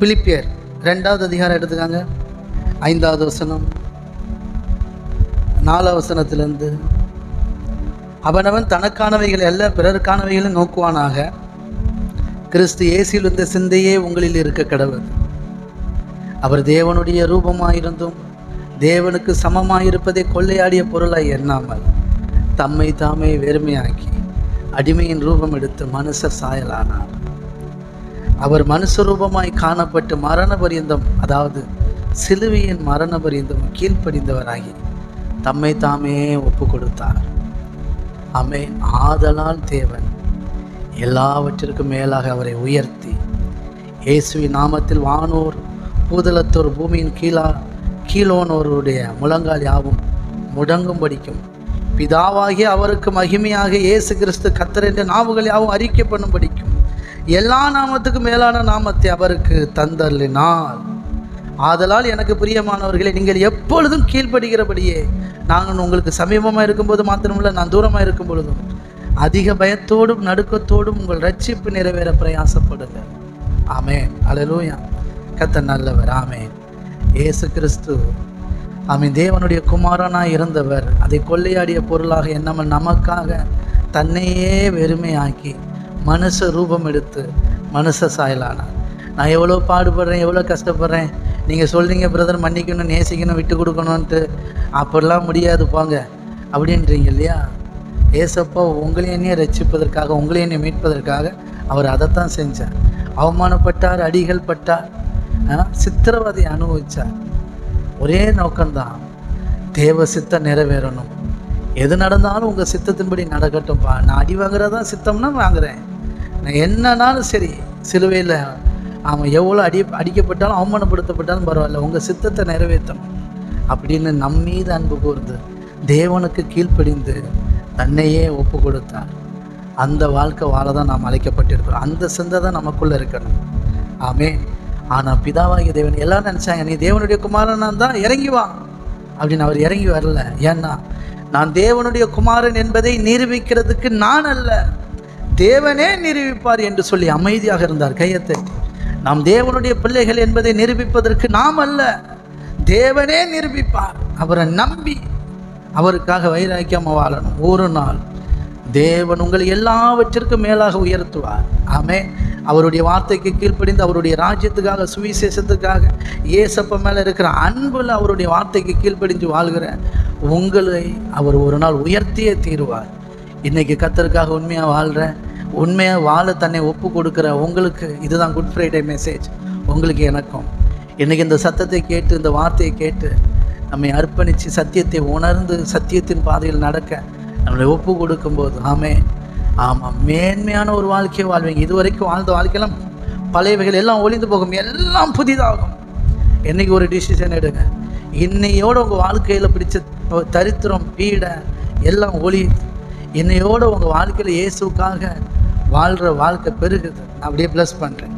பிலிப்பியர் ரெண்டாவது அதிகாரம் எடுத்துக்காங்க. ஐந்தாவது வசனம். நாலாவது வசனத்திலிருந்து அவனவன் தனக்கானவைகள் அல்ல பிறருக்கானவைகளும் நோக்குவானாக. கிறிஸ்து ஏசியில் இருந்த சிந்தையே உங்களில் இருக்க கடவுள் அவர் தேவனுடைய ரூபமாயிருந்தும் தேவனுக்கு சமமாயிருப்பதை கொள்ளையாடிய பொருளாய் எண்ணாமல் தம்மை தாமே வெறுமையாக்கி அடிமையின் ரூபம் எடுத்து மனுஷர் சாயலானார். அவர் மனுஷரூபமாய் காணப்பட்டு மரண பரியந்தம் அதாவது சிலுவையின் மரண பரியந்தம் கீழ்ப்படிந்தவராகி தம்மை தாமே ஒப்பு கொடுத்தார் அமே ஆதலால் தேவன் எல்லாவற்றிற்கும் மேலாக அவரை உயர்த்தி இயேசுவின் நாமத்தில் வானோர் பூதலத்தோர் பூமியின் கீழா கீழோனோருடைய முழங்கால் யாவும் முடங்கும் படிக்கும் பிதாவாகி அவருக்கு மகிமையாக இயேசு கிறிஸ்து கத்தர் என்ற நாவுகள் யாவும் அறிக்கை பண்ணும் படிக்கும். எல்லா நாமத்துக்கும் மேலான நாமத்தை அவருக்கு தந்தள்ளினார். ஆதலால் எனக்கு பிரியமானவர்களே நீங்கள் எப்பொழுதும் கீழ்ப்படுகிறபடியே நாங்கள் உங்களுக்கு சமீபமாக இருக்கும்போது மாத்திரமில்லை நான் தூரமாக இருக்கும் பொழுதும் அதிக பயத்தோடும் நடுக்கத்தோடும் உங்கள் ரட்சிப்பு நிறைவேற பிரயாசப்படுங்க. ஆமே அலலூயா கத்த நல்லவர். ஆமே இயேசு கிறிஸ்து. ஆமென். தேவனுடைய குமாரனாக இருந்தவர் அதை கொள்ளையாடிய பொருளாக என்னமல் நமக்காக தன்னையே வெறுமையாக்கி மனுஷ ரூபம் எடுத்து மனுஷ சாயலானார் நான் எவ்வளோ பாடுபடுறேன் எவ்வளோ கஷ்டப்படுறேன் நீங்கள் சொல்கிறீங்க பிரதர் மன்னிக்கணும் நேசிக்கணும் விட்டு கொடுக்கணுன்ட்டு அப்படிலாம் முடியாது போங்க. அப்படின்றீங்க இல்லையா? ஏசப்பா உங்களையும் என்னையே ரட்சிப்பதற்காக உங்களையும் என்னை மீட்பதற்காக அவர் அதைத்தான் செஞ்சார். அவமானப்பட்டார் அடிகள் பட்டார் சித்திரவதை அனுபவிச்சார். ஒரே நோக்கம்தான் தேவ சித்தம் நிறைவேறணும். எது நடந்தாலும் உங்கள் சித்தத்தின்படி நடக்கட்டும்ப்பா நான் அடி வாங்குறதான் சித்தம்னா வாங்குறேன். நான் என்னன்னாலும் சரி சிலுவையில் அவன் எவ்வளோ அடி அடிக்கப்பட்டாலும் அவமானப்படுத்தப்பட்டாலும் பரவாயில்ல உங்கள் சித்தத்தை நிறைவேற்றணும் அப்படின்னு நம் மீது அன்பு கூர்ந்து தேவனுக்கு கீழ்ப்படிந்து தன்னையே ஒப்பு கொடுத்தார். அந்த வாழ்க்கை வாழ தான் நாம் அழைக்கப்பட்டிருக்கிறோம். அந்த சிந்தை தான் நமக்குள்ளே இருக்கணும். ஆமே ஆனால் பிதாவாகிய தேவன் எல்லாம் நினச்சாங்க நீ தேவனுடைய குமாரனா தான் இறங்கி வா. அப்படின்னு அவர் இறங்கி வரல. ஏன்னா நான் தேவனுடைய குமாரன் என்பதை நிரூபிக்கிறதுக்கு நான் அல்ல. தேவனே நிரூபிப்பார் என்று சொல்லி அமைதியாக இருந்தார் கையத்தை. நாம் தேவனுடைய பிள்ளைகள் என்பதை நிரூபிப்பதற்கு நாம் அல்ல. தேவனே நிரூபிப்பார். அவரை நம்பி அவருக்காக வைராக்கியமா வாழணும். ஒரு நாள் தேவன் உங்களை எல்லாவற்றிற்கும் மேலாக உயர்த்துவார். ஆமே அவருடைய வார்த்தைக்கு கீழ்ப்படிந்து அவருடைய ராஜ்யத்துக்காக சுவிசேஷத்துக்காக ஏசப்ப மேலே இருக்கிற அன்புல அவருடைய வார்த்தைக்கு கீழ்ப்படிஞ்சு வாழ்கிற உங்களை அவர் ஒரு நாள் உயர்த்தியே தீருவார். இன்னைக்கு கத்தருக்காக உண்மையாக வாழ்கிறேன் உண்மையாக வாழ தன்னை ஒப்பு கொடுக்குற உங்களுக்கு இதுதான் குட் ஃப்ரைடே மெசேஜ் உங்களுக்கு எனக்கும். இன்றைக்கி இந்த சத்தத்தை கேட்டு இந்த வார்த்தையை கேட்டு நம்மை அர்ப்பணித்து சத்தியத்தை உணர்ந்து சத்தியத்தின் பாதையில் நடக்க நம்மளை ஒப்பு கொடுக்கும்போது ஆமே ஆமாம் மேன்மையான ஒரு வாழ்க்கையை வாழ்வீங்க. இதுவரைக்கும் வாழ்ந்த வாழ்க்கையெல்லாம் பழையவைகள் எல்லாம் ஒளிந்து போகும் எல்லாம் புதிதாகும். என்னைக்கு ஒரு டிசிஷன் எடுங்க. இன்னையோட உங்கள் வாழ்க்கையில் பிடிச்ச தரித்திரம் பீடை எல்லாம் ஒளி. என்னையோட உங்கள் வாழ்க்கையில் இயேசுக்காக வாழ்கிற வாழ்க்கை பெருகுது. நான் அப்படியே ப்ளஸ் பண்ணுறேன்